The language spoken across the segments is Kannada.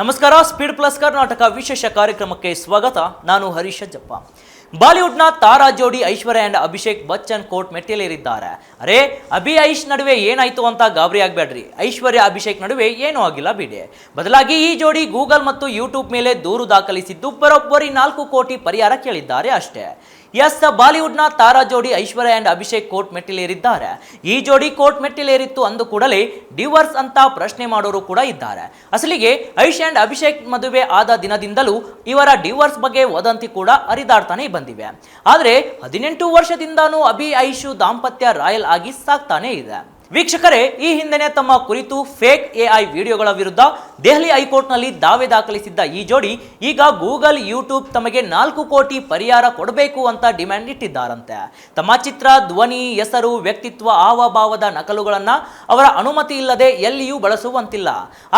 ನಮಸ್ಕಾರ ಸ್ಪೀಡ್ ಪ್ಲಸ್ ಕರ್ನಾಟಕ ವಿಶೇಷ ಕಾರ್ಯಕ್ರಮಕ್ಕೆ ಸ್ವಾಗತ. ನಾನು ಹರೀಶ್ ಅಜ್ಜಪ್ಪ. ಬಾಲಿವುಡ್ನ ತಾರಾ ಜೋಡಿ ಐಶ್ವರ್ಯ ಅಂಡ್ ಅಭಿಷೇಕ್ ಬಚ್ಚನ್ ಕೋರ್ಟ್ ಮೆಟ್ಟಿಲೇರಿದ್ದಾರೆ. ಅರೆ, ಅಭಿ ಐಶ್ ನಡುವೆ ಏನಾಯ್ತು ಅಂತ ಗಾಬರಿ ಆಗ್ಬೇಡ್ರಿ. ಐಶ್ವರ್ಯ, ಅಭಿಷೇಕ್ ನಡುವೆ ಏನೂ ಆಗಿಲ್ಲ ಬಿಡಿ. ಬದಲಾಗಿ ಈ ಜೋಡಿ ಗೂಗಲ್ ಮತ್ತು ಯೂಟ್ಯೂಬ್ ಮೇಲೆ ದೂರು ದಾಖಲಿಸಿದ್ದು ಬರೋಬ್ಬರಿ ನಾಲ್ಕು ಕೋಟಿ ಪರಿಹಾರ ಕೇಳಿದ್ದಾರೆ ಅಷ್ಟೇ. ಎಸ್, ಬಾಲಿವುಡ್ನ ತಾರಾ ಜೋಡಿ ಐಶ್ವರ್ಯ ಅಂಡ್ ಅಭಿಷೇಕ್ ಕೋರ್ಟ್ ಮೆಟ್ಟಿಲೇರಿದ್ದಾರೆ. ಈ ಜೋಡಿ ಕೋರ್ಟ್ ಮೆಟ್ಟಿಲೇರಿತ್ತು ಅಂದು ಕೂಡಲೇ ಡಿವರ್ಸ್ ಅಂತ ಪ್ರಶ್ನೆ ಮಾಡೋರು ಕೂಡ ಇದ್ದಾರೆ. ಅಸಲಿಗೆ ಐಶ್ ಅಂಡ್ ಅಭಿಷೇಕ್ ಮದುವೆ ಆದ ದಿನದಿಂದಲೂ ಇವರ ಡಿವರ್ಸ್ ಬಗ್ಗೆ ವದಂತಿ ಕೂಡ ಹರಿದಾಡ್ತಾನೆ ಬಂದಿವೆ. ಆದರೆ ಹದಿನೆಂಟು ವರ್ಷದಿಂದಾನೂ ಅಭಿ ಐಶು ದಾಂಪತ್ಯ ರಾಯಲ್ ಆಗಿ ಸಾಕ್ತಾನೆ ಇದೆ. ವೀಕ್ಷಕರೇ, ಈ ಹಿಂದೆನೆ ತಮ್ಮ ಕುರಿತು ಫೇಕ್ ಎಐ ವಿಡಿಯೋಗಳ ವಿರುದ್ಧ ದೆಹಲಿ ಹೈಕೋರ್ಟ್ನಲ್ಲಿ ದಾವೆ ದಾಖಲಿಸಿದ್ದ ಈ ಜೋಡಿ ಈಗ ಗೂಗಲ್, ಯೂಟ್ಯೂಬ್ ತಮಗೆ ನಾಲ್ಕು ಕೋಟಿ ಪರಿಹಾರ ಕೊಡಬೇಕು ಅಂತ ಡಿಮ್ಯಾಂಡ್ ಇಟ್ಟಿದ್ದಾರಂತೆ. ತಮ್ಮ ಚಿತ್ರ, ಧ್ವನಿ, ಹೆಸರು, ವ್ಯಕ್ತಿತ್ವ, ಹಾವಭಾವದ ನಕಲುಗಳನ್ನ ಅವರ ಅನುಮತಿ ಇಲ್ಲದೆ ಎಲ್ಲಿಯೂ ಬಳಸುವಂತಿಲ್ಲ.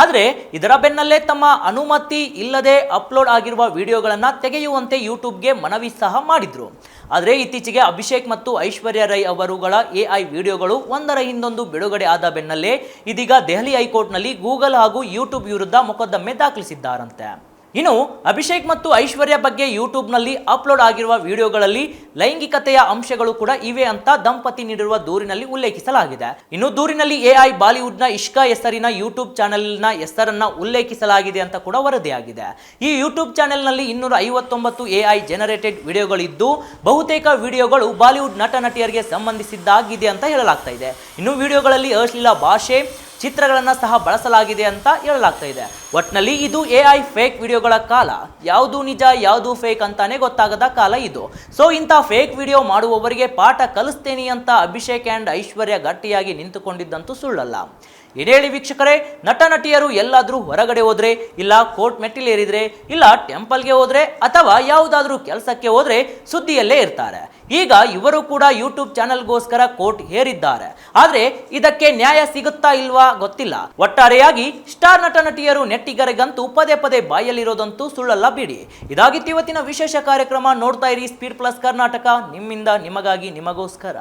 ಆದರೆ ಇದರ ಬೆನ್ನಲ್ಲೇ ತಮ್ಮ ಅನುಮತಿ ಇಲ್ಲದೆ ಅಪ್ಲೋಡ್ ಆಗಿರುವ ವಿಡಿಯೋಗಳನ್ನ ತೆಗೆಯುವಂತೆ ಯೂಟ್ಯೂಬ್ಗೆ ಮನವಿ ಸಹ ಮಾಡಿದ್ರು. ಆದರೆ ಇತ್ತೀಚೆಗೆ ಅಭಿಷೇಕ್ ಮತ್ತು ಐಶ್ವರ್ಯ ರೈ ಅವರುಗಳ ಎಐ ವಿಡಿಯೋಗಳು ಒಂದರ ಹಿಂದೊಂದು ಬಿಡುಗಡೆ ಆದ ಬೆನ್ನಲ್ಲೇ ಇದೀಗ ದೆಹಲಿ ಹೈಕೋರ್ಟ್ನಲ್ಲಿ ಗೂಗಲ್ ಹಾಗೂ ಯೂಟ್ಯೂಬ್ ವಿರುದ್ಧ ಮೊಕದ್ದಮೆ ದಾಖಲಿಸಿದ್ದಾರಂತೆ. ಇನ್ನು ಅಭಿಷೇಕ್ ಮತ್ತು ಐಶ್ವರ್ಯ ಬಗ್ಗೆ ಯೂಟ್ಯೂಬ್ನಲ್ಲಿ ಅಪ್ಲೋಡ್ ಆಗಿರುವ ವಿಡಿಯೋಗಳಲ್ಲಿ ಲೈಂಗಿಕತೆಯ ಅಂಶಗಳು ಕೂಡ ಇವೆ ಅಂತ ದಂಪತಿ ನೀಡಿರುವ ದೂರಿನಲ್ಲಿ ಉಲ್ಲೇಖಿಸಲಾಗಿದೆ. ಇನ್ನು ದೂರಿನಲ್ಲಿ ಎಐ ಬಾಲಿವುಡ್ನ ಇಷ್ಕಾ ಹೆಸರಿನ ಯೂಟ್ಯೂಬ್ ಚಾನೆಲ್ನ ಹೆಸರನ್ನ ಉಲ್ಲೇಖಿಸಲಾಗಿದೆ ಅಂತ ಕೂಡ ವರದಿಯಾಗಿದೆ. ಈ ಯೂಟ್ಯೂಬ್ ಚಾನೆಲ್ನಲ್ಲಿ ಇನ್ನೂರ ಐವತ್ತೊಂಬತ್ತು ಎಐ ಜನರೇಟೆಡ್ ವಿಡಿಯೋಗಳಿದ್ದು, ಬಹುತೇಕ ವಿಡಿಯೋಗಳು ಬಾಲಿವುಡ್ ನಟ ನಟಿಯರಿಗೆ ಸಂಬಂಧಿಸಿದ್ದಾಗಿದೆ ಅಂತ ಹೇಳಲಾಗ್ತಾ ಇದೆ. ಇನ್ನು ವಿಡಿಯೋಗಳಲ್ಲಿ ಅಶ್ಲೀಲ ಭಾಷೆ ಚಿತ್ರಗಳನ್ನು ಸಹ ಬಳಸಲಾಗಿದೆ ಅಂತ ಹೇಳಲಾಗ್ತಾ ಇದೆ. ಒಟ್ನಲ್ಲಿ ಇದು ಎ ಐ ಫೇಕ್ ವಿಡಿಯೋಗಳ ಕಾಲ. ಯಾವುದು ನಿಜ, ಯಾವುದು ಫೇಕ್ ಅಂತಾನೆ ಗೊತ್ತಾಗದ ಕಾಲ ಇದು. ಸೊ ಇಂಥ ಫೇಕ್ ವಿಡಿಯೋ ಮಾಡುವವರಿಗೆ ಪಾಠ ಕಲಿಸ್ತೇನೆ ಅಂತ ಅಭಿಷೇಕ್ ಆ್ಯಂಡ್ ಐಶ್ವರ್ಯ ಗಟ್ಟಿಯಾಗಿ ನಿಂತುಕೊಂಡಿದ್ದಂತೂ ಸುಳ್ಳಲ್ಲ. ಇದೇಳಿ ವೀಕ್ಷಕರೇ ನಟ ನಟಿಯರು ಎಲ್ಲಾದ್ರೂ ಹೊರಗಡೆ ಹೋದರೆ, ಇಲ್ಲ ಕೋರ್ಟ್ ಮೆಟ್ಟಿಲೇರಿದ್ರೆ, ಇಲ್ಲ ಟೆಂಪಲ್ಗೆ ಹೋದರೆ, ಅಥವಾ ಯಾವುದಾದ್ರೂ ಕೆಲಸಕ್ಕೆ ಹೋದರೆ ಸುದ್ದಿಯಲ್ಲೇ ಇರ್ತಾರೆ. ಈಗ ಇವರು ಕೂಡ ಯೂಟ್ಯೂಬ್ ಚಾನಲ್ಗೋಸ್ಕರ ಕೋರ್ಟ್ ಹೇರಿದ್ದಾರೆ. ಆದರೆ ಇದಕ್ಕೆ ನ್ಯಾಯ ಸಿಗುತ್ತಾ ಇಲ್ವಾ ಗೊತ್ತಿಲ್ಲ. ಒಟ್ಟಾರೆಯಾಗಿ ಸ್ಟಾರ್ ನಟ ನಟಿಯರು ನೆಟ್ಟಿಗರಿಗಂತೂ ಪದೇ ಪದೇ ಬಾಯಲ್ಲಿರೋದಂತೂ ಸುಳ್ಳಲ್ಲ ಬಿಡಿ. ಇದಾಗಿತ್ತು ಇವತ್ತಿನ ವಿಶೇಷ ಕಾರ್ಯಕ್ರಮ. ನೋಡ್ತಾ ಇರಿ ಸ್ಪೀಡ್ ಪ್ಲಸ್ ಕರ್ನಾಟಕ ನಿಮ್ಮಿಂದ ನಿಮಗಾಗಿ ನಿಮಗೋಸ್ಕರ.